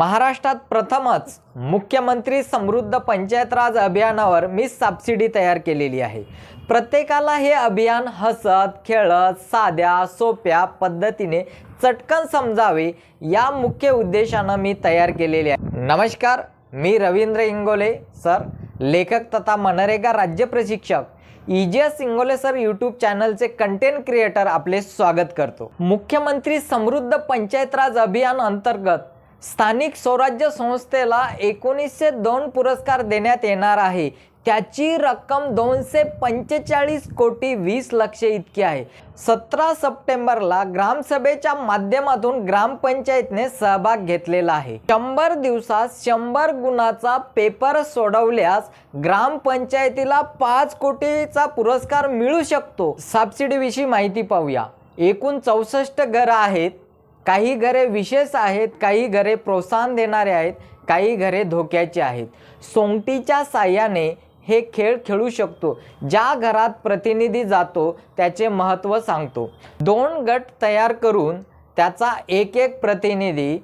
महाराष्ट्रात प्रथमच मुख्यमंत्री समृद्ध पंचायत राज अभियानावर मी सबसिडी तयार केलेली आहे. प्रत्येकाला हे अभियान हसत खेळत साध्या सोप्या पद्धतीने चटकन समजावे या मुख्य उद्देशानं मी तयार केलेले आहे. नमस्कार मी रवींद्र इंगोले सर. लेखक तथा मनरेगा राज्य प्रशिक्षक. इजिएस इंगोले सर यूट्यूब चॅनलचे कंटेंट क्रिएटर आपले स्वागत करतो. मुख्यमंत्री समृद्ध पंचायत राज अभियान अंतर्गत स्थानिक स्वराज्य संस्थेला एकोणीसशे दोन पुरस्कार देण्यात येणार आहे. त्याची रक्कम दोनशे पंचेचाळीस कोटी वीस लक्ष इतकी आहे. सतरा सप्टेंबरला ग्रामसभेच्या माध्यमातून ग्रामपंचायतने सहभाग घेतलेला आहे. शंभर दिवसात शंभर गुणाचा पेपर सोडवल्यास ग्रामपंचायतीला पाच कोटीचा पुरस्कार मिळू शकतो. सबसिडीविषयी माहिती पाहूया. एकूण चौसष्ट घरं आहेत. काही घरे विशेष आहेत काही घरे प्रोत्साहन देणारे आहेत काही घरे धोक्याची आहेत. सोंगटीच्या साह्याने हे खेळ खेळू शकतो. ज्या घरात प्रतिनिधी जातो त्याचे महत्त्व सांगतो. दोन गट तयार करून त्याचा एक एक प्रतिनिधी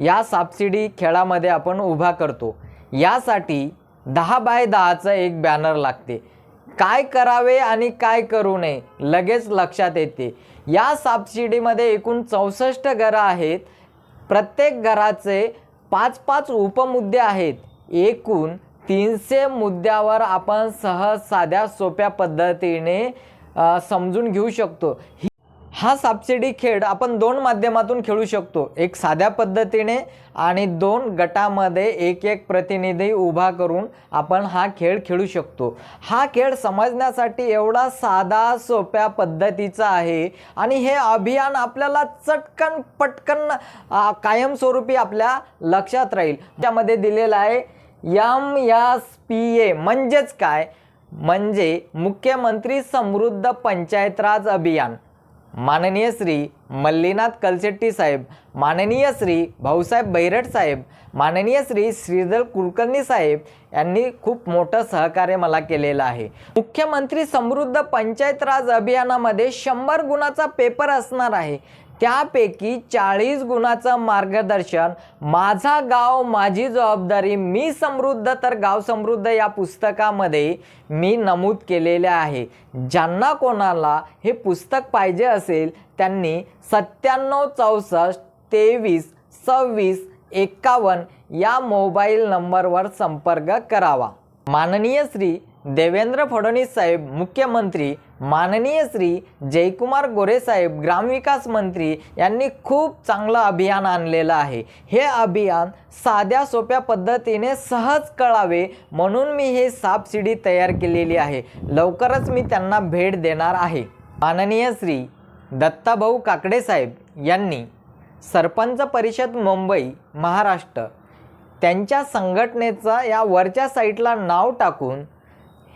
या सापसिडी खेळामध्ये आपण उभा करतो. यासाठी दहा बाय दहाचं एक बॅनर लागते. काय करावे आणि काय करू नये लगेच लक्षात येते. या सबसिडीमध्ये एकूण चौसष्ट घरं आहेत. प्रत्येक घराचे पाच पाच उपमुद्दे आहेत. एकूण तीनशे मुद्द्यावर आपण सहज साध्या सोप्या पद्धतीने समजून घेऊ शकतो. हा सबसिडी खेळ आपण दोन माध्यमातून खेळू शकतो. एक साध्या पद्धतीने आणि दोन गटामध्ये एक एक प्रतिनिधी उभा करून आपण हा खेळ खेळू शकतो. हा खेळ समजण्यासाठी एवढा साधा सोप्या पद्धतीचा आहे आणि हे अभियान आपल्याला चटकन पटकन कायमस्वरूपी आपल्या लक्षात राहील. त्यामध्ये दिलेलं आहे यम यास पी ए म्हणजेच काय? म्हणजे मुख्यमंत्री समृद्ध पंचायत राज अभियान. माननीय श्री मल्लीनाथ कलशेट्टी साहेब माननीय श्री भाऊसाहेब बैरट साहेब माननीय श्री श्रीधर कुलकर्णी साहेब यांनी खूप मोठं सहकार्य मला केलेलं आहे. मुख्यमंत्री समृद्ध पंचायत राज अभियानामध्ये शंभर गुणाचा पेपर असणार आहे. त्यापैकी चाळीस गुणाचं मार्गदर्शन माझा गाव माझी जबाबदारी मी समृद्ध तर गाव समृद्ध या पुस्तकामध्ये मी नमूद केलेले आहे. ज्यांना कोणाला हे पुस्तक पाहिजे असेल त्यांनी सत्त्याण्णव चौसष्ट तेवीस सव्वीस एक्कावन्न या मोबाईल नंबरवर संपर्क करावा. माननीय श्री देवेंद्र फडणवीस साहेब मुख्यमंत्री माननीय श्री जयकुमार गोरेसाहेब ग्रामविकास मंत्री यांनी खूप चांगलं अभियान आणलेलं आहे. हे अभियान साध्या सोप्या पद्धतीने सहज कळावे म्हणून मी हे सापसिडी तयार केलेली आहे. लवकरच मी त्यांना भेट देणार आहे. माननीय श्री दत्ताभाऊ काकडे साहेब यांनी सरपंच परिषद मुंबई महाराष्ट्र त्यांच्या संघटनेचं या वरच्या साईटला नाव टाकून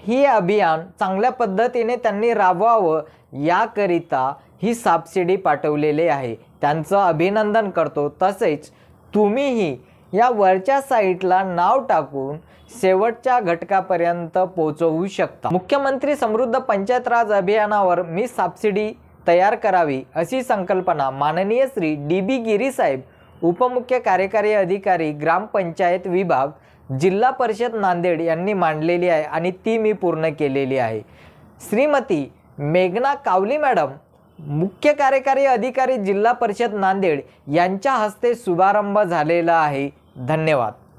ही अभियान चांगल्या पद्धतीने त्यांनी राबवावं याकरिता ही सबसिडी पाठवलेली आहे. त्यांचं अभिनंदन करतो. तसेच तुम्हीही या वरच्या साईटला नाव टाकून शेवटच्या घटकापर्यंत पोहोचवू शकता. मुख्यमंत्री समृद्ध पंचायत राज अभियानावर मी सबसिडी तयार करावी अशी संकल्पना माननीय श्री डी बी गिरीसाहेब उपमुख्य कार्यकारी अधिकारी ग्रामपंचायत विभाग जिल्हा परिषद नांदेड यांनी मांडलेली आहे आणि ती मी पूर्ण केलेली आहे. श्रीमती मेघना कावली मॅडम मुख्य कार्यकारी अधिकारी जिल्हा परिषद नांदेड यांच्या हस्ते शुभारंभ झालेला आहे. धन्यवाद.